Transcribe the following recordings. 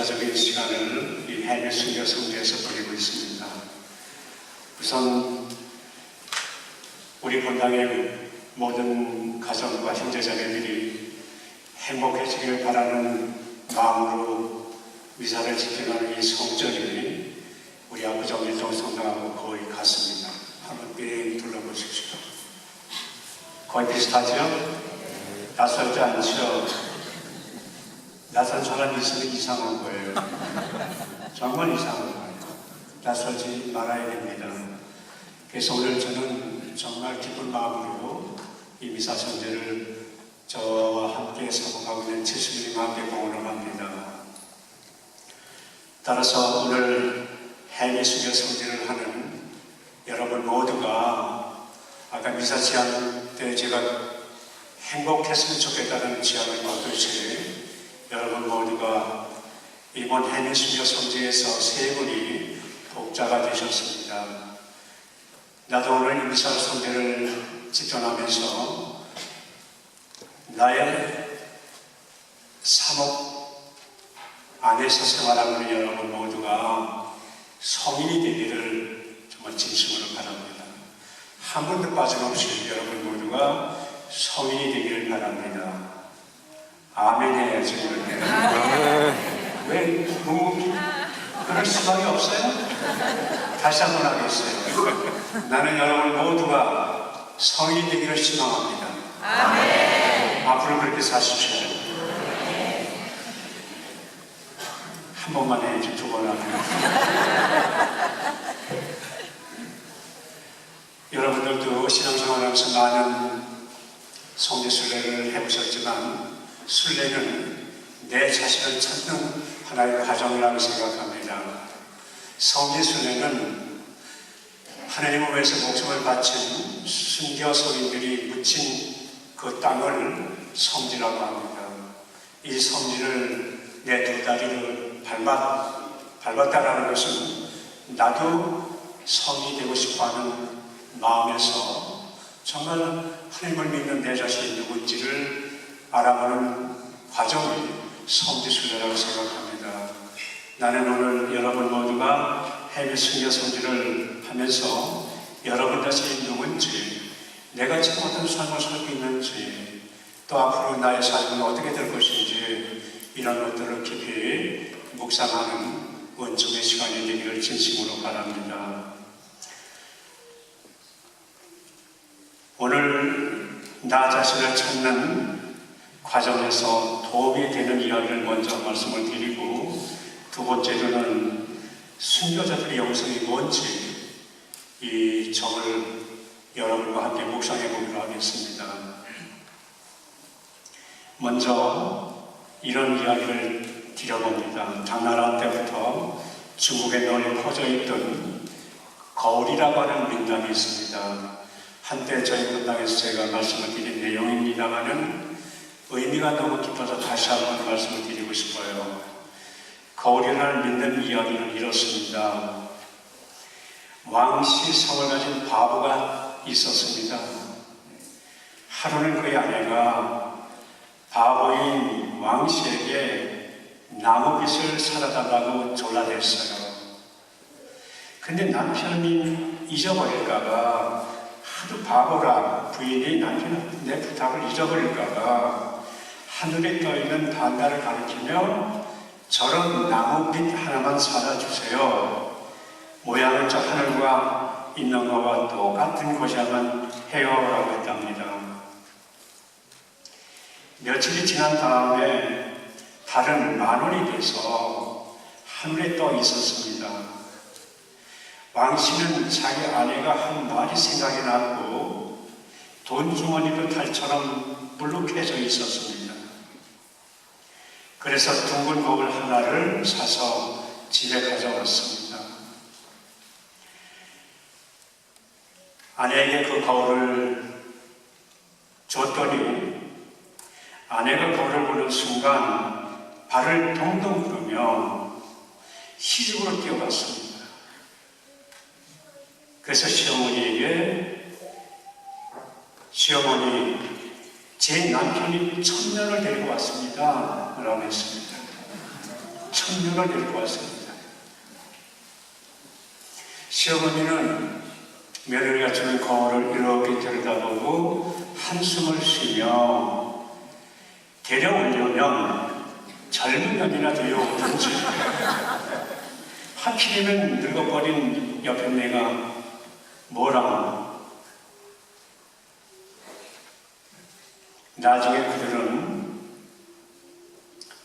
역사적인 시간을 이 해외 순교 성지에서 보내고 있습니다. 우선 우리 본당의 모든 가정과 형제 자매들이 행복해지길 바라는 마음으로 미사를 지켜가는 이 성전이 우리 아버정 일동 성당하고 거의 같습니다. 한번 뺑 둘러보십시오. 거의 비슷하죠? 낯설지 않죠? 낯선 사람이 있으면 이상한 거예요. 정말 이상한 거예요. 낯설지 말아야 됩니다. 그래서 오늘 저는 정말 기쁜 마음으로 이 미사 성제를 저와 함께 사모하고 있는 지수님과 함께 공헌을 합니다. 따라서 오늘 해외 수교 성제를 하는 여러분 모두가 아까 미사 지향 때 제가 행복했으면 좋겠다는 지향을 받듯이 여러분 모두가 이번 해외 수교 성제에서 세 분이 독자가 되셨습니다. 나도 오늘 임사 성제를 집전하면서 나의 사목 안에서 생활하는 여러분 모두가 성인이 되기를 정말 진심으로 바랍니다. 한 분도 빠짐없이 여러분 모두가 성인이 되기를 바랍니다. 아멘 해야지 그렇게. 왜 너무 그럴 수밖에 없어요? 다시 한 번 하겠어요. 나는 여러분 모두가 성인이 되기를 희망합니다. 아멘. 앞으로 그렇게 사십시오. 한 번만 해야지 두 번 하면. 여러분들도 신앙생활하면서 많은 성지 순례를 해보셨지만 순례는 내 자신을 찾는 하나의 과정이라고 생각합니다. 성지 순례는 하나님을 위해서 목숨을 바친 순교 성인들이 묻힌 그 땅을 성지라고 합니다. 이 성지를 내 두 다리를 밟았, 밟았다라는 것은 나도 성이 되고 싶어하는 마음에서 정말 하나님을 믿는 내 자신이 누군지를 알아보는 과정이 성지순례라고 생각합니다. 나는 오늘 여러분 모두가 해외 순교 성지를 하면서 여러분 자신이 누군지 내가 지금 어떤 삶을 살고 있는지 또 앞으로 나의 삶은 어떻게 될 것인지 이런 것들을 깊이 묵상하는 원점의 시간이 되기를 진심으로 바랍니다. 오늘 나 자신을 찾는 과정에서 도움이 되는 이야기를 먼저 말씀을 드리고 두 번째로는 순교자들의 영성이 뭔지 이 점을 여러분과 함께 묵상해 보기로 하겠습니다. 먼저 이런 이야기를 드려봅니다. 당나라 때부터 중국에 널리 퍼져 있던 거울이라고 하는 민담이 있습니다. 한때 저희 분당에서 제가 말씀을 드린 내용입니다만은 의미가 너무 깊어서 다시 한번 말씀을 드리고 싶어요. 거울이라는 믿는 이야기는 이렇습니다. 왕씨 성을 가진 바보가 있었습니다. 하루는 그의 아내가 바보인 왕씨에게 나무빚을 사라달라고 졸라댔어요. 근데 남편이 잊어버릴까봐 하도 바보라 부인이 남편 내 부탁을 잊어버릴까봐 하늘에 떠 있는 단다를 가리키며 저런 나무빛 하나만 사다 주세요. 모양은 저 하늘과 있는 것과 똑같은 것이야만 해요라고 했답니다. 며칠이 지난 다음에 달은 만 원이 돼서 하늘에 떠 있었습니다. 왕씨는 자기 아내가 한 말이 생각이 났고 돈 주머니도 달처럼 불룩해져 있었습니다. 그래서 둥근 곡을 하나를 사서 집에 가져왔습니다. 아내에게 그 거울을 줬더니 아내가 거울을 보는 순간 발을 동동 구르며 시집으로 뛰어갔습니다. 그래서 시어머니에게 시어머니 제 남편이 천년을 데리고 왔습니다. 라고 했습니다. 큰 눈을 잃고 왔습니다. 시어머니는 며느리가 주는 거울을 이렇게 들여다보고 한숨을 쉬며 데려오려면 젊은 년이나 데려오든지 하필이면 늙어버린 옆에 내가 뭐라고 나중에 그들은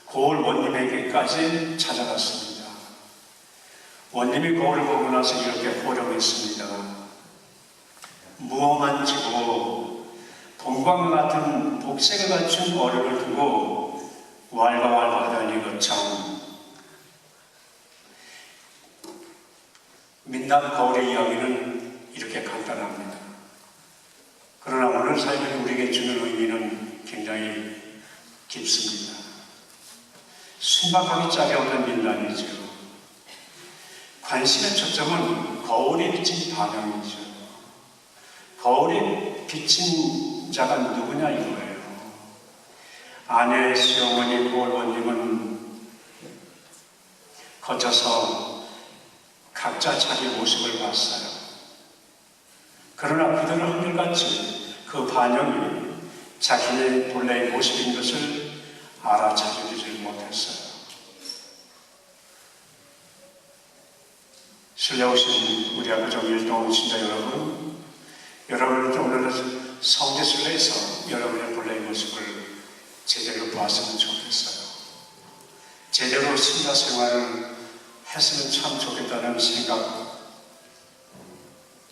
고을 원님에게까지 찾아갔습니다. 원님이 거울을 보고 나서 이렇게 호령했습니다. 무엄한 지고 동광 같은 복색을 갖춘 어른을 두고 왈가왈부하다니 그참 민담 거울의 이야기는 이렇게 간단합니다. 그러나 오늘 삶이 우리에게 주는 의미는 굉장히 깊습니다. 순박하기 짝이 없는 민담이죠. 관심의 초점은 거울에 비친 반응이죠. 거울에 비친 자가 누구냐 이거예요. 아내 시어머니 고을원님은 거쳐서 각자 자기 모습을 봤어요. 그러나 그들은 한결같이 그 반영이 자신의 본래의 모습인 것을 알아차려주지 못했어요. 신뢰 오신 우리 아버지 일동 신자 여러분, 여러분은 오늘 성지순례에서 여러분의 본래의 모습을 제대로 보았으면 좋겠어요. 제대로 신자 생활을 했으면 참 좋겠다는 생각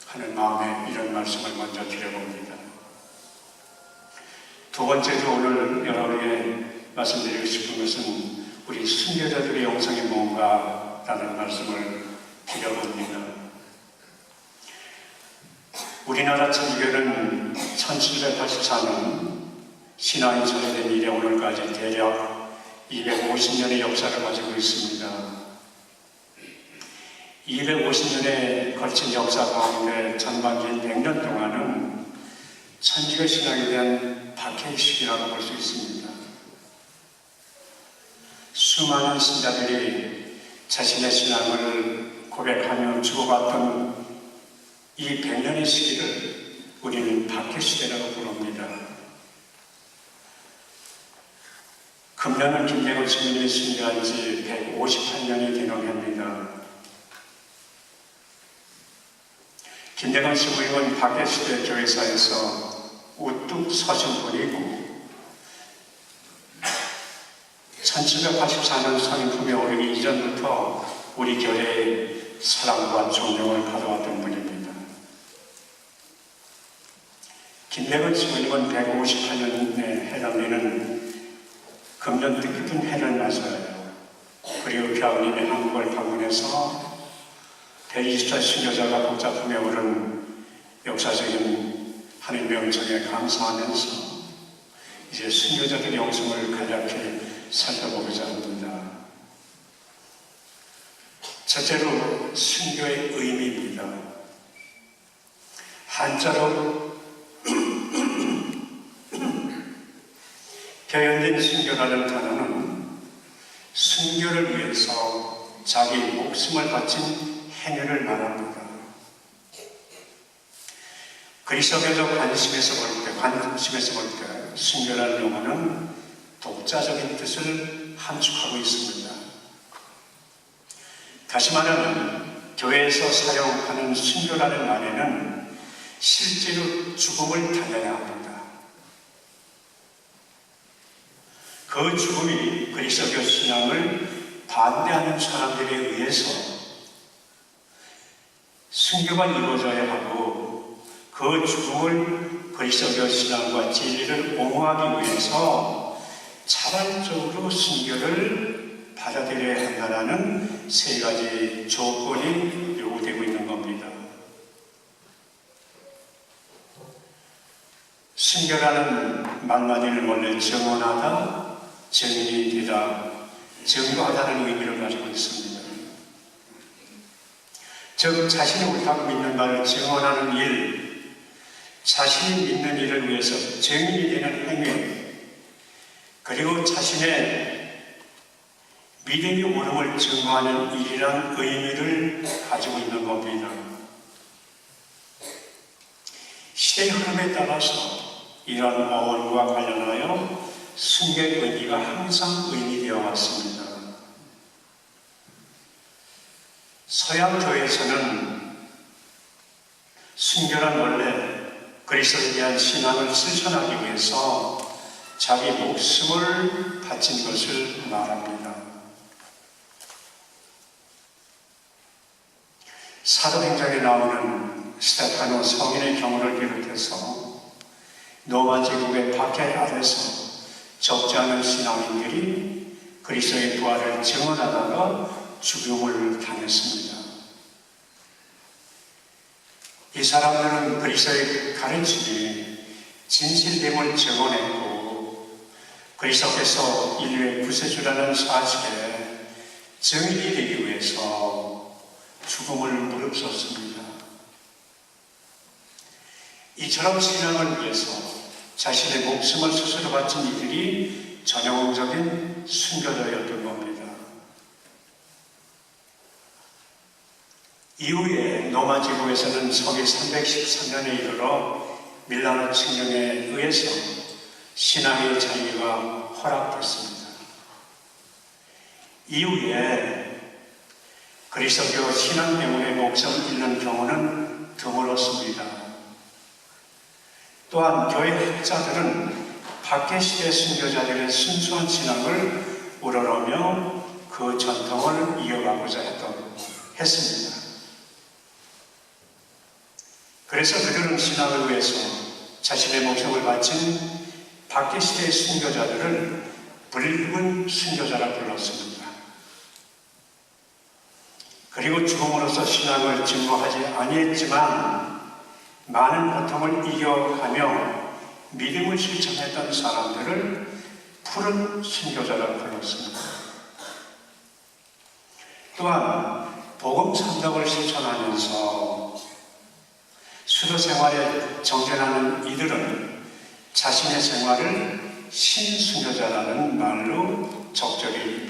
하는 마음에 이런 말씀을 먼저 드려봅니다. 두 번째로 오늘 여러분에게 말씀드리고 싶은 것은 우리 순교자들의 영성이 뭔가라는 말씀을 드려봅니다. 우리나라 천주교는 1784년 신앙이 전해된 이래 오늘까지 대략 250년의 역사를 가지고 있습니다. 250년에 걸친 역사 가운데 전반기인 100년 동안은 천주교 신앙에 대한 박해식이라고 볼 수 있습니다. 수많은 신자들이 자신의 신앙을 고백하며 주고받던 이 100년의 시기를 우리는 박해시대라고 부릅니다. 금년은 김대건 시민이 신교한 지 158년이 되는 해입니다. 김대건 시부임은 박해시대 교회사에서 우뚝 서신 분이고 1784년 성인품에 오르기 이전부터 우리 교회의 사랑과 존경을 받아왔던 분입니다. 김대건 시부임은 158년에 해당되는 금년 뜻깊은 해를 맞아요. 그리고 교황님이 한국을 방문해서 대리스타 신여자가 복잡함에 오른 역사적인 하늘 명청에 감사하면서 이제 순교자들의 영성을 간략히 살펴보고자 합니다. 첫째로 순교의 의미입니다. 한자로 표현된 순교라는 단어는 순교를 위해서 자기 목숨을 바친 행위를 말합니다. 그리스도교적 관심에서 볼 때, 관심에서 볼 때, 순교라는 용어는 독자적인 뜻을 함축하고 있습니다. 다시 말하면 교회에서 사용하는 순교라는 말에는 실제로 죽음을 당해야 합니다. 그 죽음이 그리스도교 신앙을 반대하는 사람들에 의해서 순교가 이루어져야 하고 그 죽음을 그리스도교 신앙과 진리를 옹호하기 위해서 자발적으로 순교를 받아들여야 한다는 세 가지 조건이 요구되고 있는 겁니다. 순교라는 말만을 원래 정언하다, 증인이 되다, 증거하다는 의미를 가지고 있습니다. 즉 자신이 옳다고 믿는 바를 증언하는 일, 자신이 믿는 일을 위해서 증인이 되는 행위, 그리고 자신의 믿음이 오름을 증거하는 일이란 의미를 가지고 있는 겁니다. 시대의 흐름에 따라서 이런 어원과 관련하여 순교의 의미가 항상 의미되어 왔습니다. 서양교에서는 순교란 원래 그리스도에 대한 신앙을 실천하기 위해서 자기 목숨을 바친 것을 말합니다. 사도행전에 나오는 스테파노 성인의 경우를 비롯해서 노마 제국의 박해 아래서 적지 않은 신앙인들이 그리스도의 부활을 증언하다가 죽음을 당했습니다. 이 사람들은 그리스도의 가르침이 진실됨을 증언했고 그리스도께서 인류의 구세주라는 사실에 증인이 되기 위해서 죽음을 무릅썼습니다. 이처럼 신앙을 위해서 자신의 목숨을 스스로 바친 이들이 전형적인 순교자였던 겁니다. 이후에 노마 제국에서는 서기 313년에 이르러 밀라노 칙령에 의해서 신앙의 자유가 허락됐습니다. 이후에 그리스도교 신앙 때문에 목숨을 잃는 경우는 드물었습니다. 또한 교회 학자들은 박해 시대 순교자들의 순수한 신앙을 우러러며 그 전통을 이어가고자 했던, 했습니다. 그래서 그들은 신앙을 위해서 자신의 목숨을 바친 시대의 순교자들을 붉은 순교자라 불렀습니다. 그리고 죽음으로써 신앙을 증거하지 아니했지만 많은 고통을 이겨가며 믿음을 실천했던 사람들을 푸른 순교자라 불렀습니다. 또한 복음 참덕을 실천하면서 수도 생활에 정전하는 이들은 자신의 생활을 신순교자라는 말로 적절히